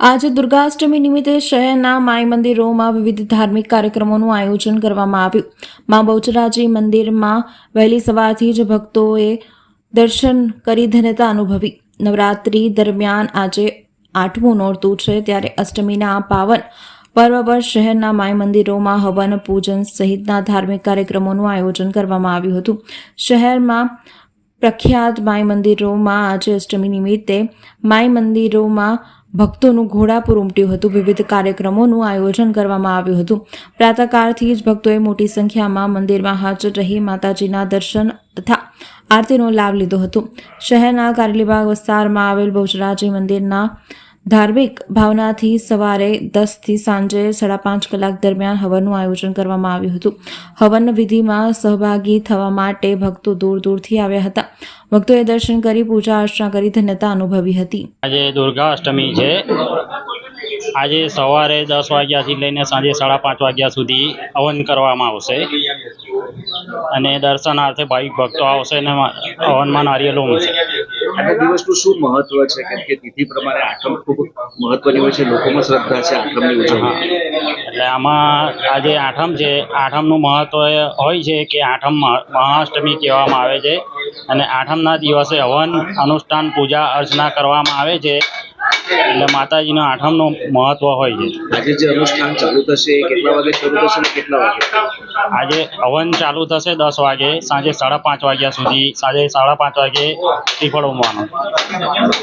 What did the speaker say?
આજે દુર્ગાષ્ટમી નિમિત્તે શહેરના માય મંદિરોમાં વિવિધ ધાર્મિક કાર્યક્રમોનું આયોજન કરવામાં આવ્યું. મા બહુચરાજી મંદિરમાં વહેલી સવારથી જ ભક્તોએ દર્શન કરી ધન્યતા અનુભવી. નવરાત્રી દરમિયાન આજે આઠમું નોરતું છે, ત્યારે અષ્ટમીના પાવન પર્વ પર શહેરના માય મંદિરોમાં હવન પૂજન સહિતના ધાર્મિક કાર્યક્રમોનું આયોજન કરવામાં આવ્યું હતું. શહેરમાં પ્રખ્યાત માય મંદિરોમાં આજે અષ્ટમી નિમિત્તે માય મંદિરોમાં ભક્તોનું ઘોડાપુર ઉમટ્યું હતું. વિવિધ કાર્યક્રમોનું આયોજન કરવામાં આવ્યું હતું. પ્રાતકાળથી જ ભક્તોએ મોટી સંખ્યામાં મંદિરમાં હાજર રહી માતાજીના દર્શન તથા આરતીનો લાભ લીધો હતો. શહેરના કારેલીબાગ વિસ્તારમાં આવેલ બહુચરાજી મંદિરના ધાર્મિક ભાવનાથી સવારે દસથી સાંજે સાડા પાંચ કલાક દરમિયાન હવનનું આયોજન કરવામાં આવ્યું હતું. હવન વિધિમાં સહભાગી થવા માટે ભક્તો દૂર દૂરથી આવ્યા હતા. ભક્તોએ દર્શન કરી, પૂજા અર્ચના કરી, ધન્યતા અનુભવી હતી. આજે દુર્ગા અષ્ટમી છે. આજે સવારે દસ વાગ્યાથી લઈને સાંજે સાડા પાંચ વાગ્યા સુધી હવન કરવામાં આવશે. અને દર્શનાર્થે ભાવિક ભક્તો આવશે અને હવનમાં નારિયેલ ઉમશે આજના દિવસનું શું મહત્વ છે? કેમ કે તિથિ પ્રમાણે આઠમ ખૂબ મહત્વની હોય છે. લોકોમાં શ્રદ્ધા છે આઠમની ઉજવણી. એટલે આમાં આજે આઠમ છે આઠમનું મહત્વ એ હોય છે કે આઠમ મહાષ્ટમી કહેવામાં આવે છે. અને આઠમના દિવસે હવન અનુષ્ઠાન પૂજા અર્ચના કરવામાં આવે છે. એટલે માતાજીનો આઠમનું મહત્વ હોય છે. આજે જે અનુષ્ઠાન ચાલુ થશે કેટલા વાગે શરૂ થશે અને કેટલા વાગે? આજે હવન ચાલુ થશે દસ વાગે, સાંજે સાડા પાંચ વાગ્યા સુધી, સાંજે સાડા પાંચ વાગે શ્રીફળ ઉમવાનું.